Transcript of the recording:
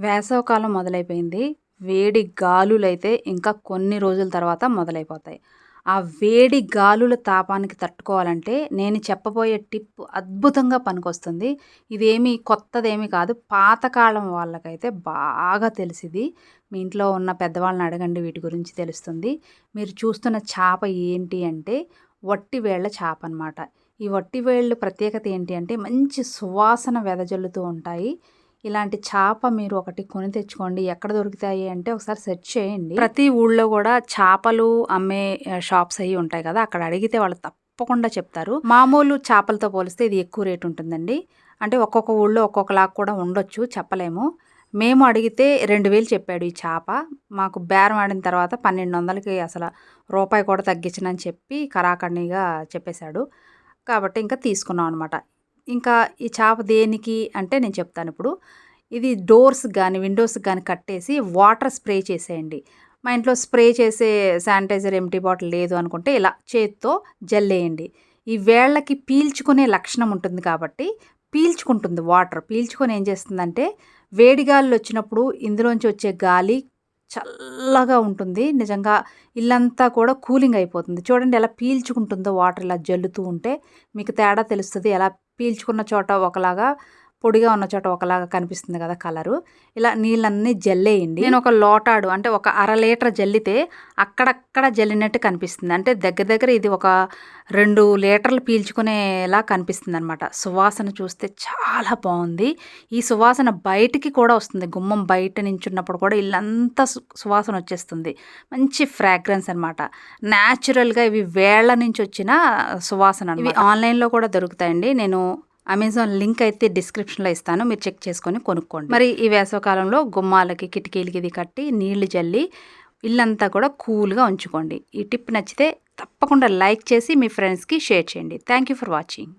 వేసవకాలం మొదలైపోయింది. వేడి గాలులైతే ఇంకా కొన్ని రోజుల తర్వాత మొదలైపోతాయి. ఆ వేడి గాలుల తాపానికి తట్టుకోవాలంటే నేను చెప్పబోయే టిప్ అద్భుతంగా పనికొస్తుంది. ఇదేమీ కొత్తదేమీ కాదు. పాతకాలం వాళ్ళకైతే బాగా తెలిసింది. మీ ఇంట్లో ఉన్న పెద్దవాళ్ళని అడగండి వీటి గురించి తెలుస్తుంది. మీరు చూస్తున్న చేప ఏంటి అంటే వట్టి వేళ్ళ చేప అనమాట ఈ వట్టి వేళ్ళు ప్రత్యేకత ఏంటి అంటే మంచి సువాసన వెదజల్లుతూ ఉంటాయి. ఇలాంటి చేప మీరు ఒకటి కొని తెచ్చుకోండి. ఎక్కడ దొరుకుతాయి అంటే ఒకసారి సెర్చ్ చేయండి. ప్రతి ఊళ్ళో కూడా చేపలు అమ్మే షాప్స్ అయ్యి ఉంటాయి కదా అక్కడ అడిగితే వాళ్ళు తప్పకుండా చెప్తారు. మామూలు చేపలతో పోలిస్తే ఇది ఎక్కువ రేట్ ఉంటుందండి. అంటే ఒక్కొక్క ఊళ్ళో ఒక్కొక్కలాగా కూడా ఉండొచ్చు చెప్పలేము. మేము అడిగితే రెండు వేలు చెప్పాడు ఈ చేప. మాకు బేరం ఆడిన తర్వాత పన్నెండు వందలకి అసలు రూపాయి కూడా తగ్గించనని చెప్పి కరాకణిగా చెప్పేశాడు. కాబట్టి ఇంకా తీసుకున్నాం అనమాట ఇంకా ఈ చేప దేనికి అంటే నేను చెప్తాను ఇప్పుడు. ఇది డోర్స్ కానీ విండోస్ కానీ కట్టేసి వాటర్ స్ప్రే చేసేయండి. మా ఇంట్లో స్ప్రే చేసే శానిటైజర్ ఎంటీ బాటిల్ లేదు అనుకుంటే ఇలా చేతితో జల్లేయండి. ఈ వేళ్ళకి పీల్చుకునే లక్షణం ఉంటుంది కాబట్టి పీల్చుకుంటుంది వాటర్. పీల్చుకొని ఏం చేస్తుందంటే వేడిగాలు వచ్చినప్పుడు ఇందులోంచి వచ్చే గాలి చల్లగా ఉంటుంది. నిజంగా ఇల్లంతా కూడా కూలింగ్ అయిపోతుంది. చూడండి ఎలా పీల్చుకుంటుందో వాటర్ ఇలా జల్లుతూ ఉంటే మీకు తేడా తెలుస్తుంది. ఎలా పీల్చుకున్న చోట ఒకలాగా పొడిగా ఉన్న చోట ఒకలాగా కనిపిస్తుంది కదా కలరు. ఇలా నీళ్ళన్నీ జల్లేయండి. నేను ఒక లోటాడు అంటే ఒక అర లీటర్ జల్లితే అక్కడక్కడ జల్లినట్టు కనిపిస్తుంది. అంటే దగ్గర దగ్గర ఇది ఒక రెండు లీటర్లు పీల్చుకునేలా కనిపిస్తుంది అనమాట సువాసన చూస్తే చాలా బాగుంది. ఈ సువాసన బయటికి కూడా వస్తుంది. గుమ్మం బయట నించున్నప్పుడు కూడా ఇల్లంతా సువాసన వచ్చేస్తుంది. మంచి ఫ్రాగ్రెన్స్ అనమాట న్యాచురల్గా ఇవి వేళ్ళ నుంచి వచ్చిన సువాసన ఇవి ఆన్లైన్లో కూడా దొరుకుతాయండి. నేను అమెజాన్ లింక్ అయితే డిస్క్రిప్షన్లో ఇస్తాను. మీరు చెక్ చేసుకొని కొనుక్కోండి. మరి ఈ వేసవకాలంలో గుమ్మాలకి కిటికీలకి ఇది కట్టి నీళ్ళు జల్లి ఇల్లంతా కూడా కూల్గా ఉంచుకోండి. ఈ టిప్ నచ్చితే తప్పకుండా లైక్ చేసి మీ ఫ్రెండ్స్కి షేర్ చేయండి. Thank you for watching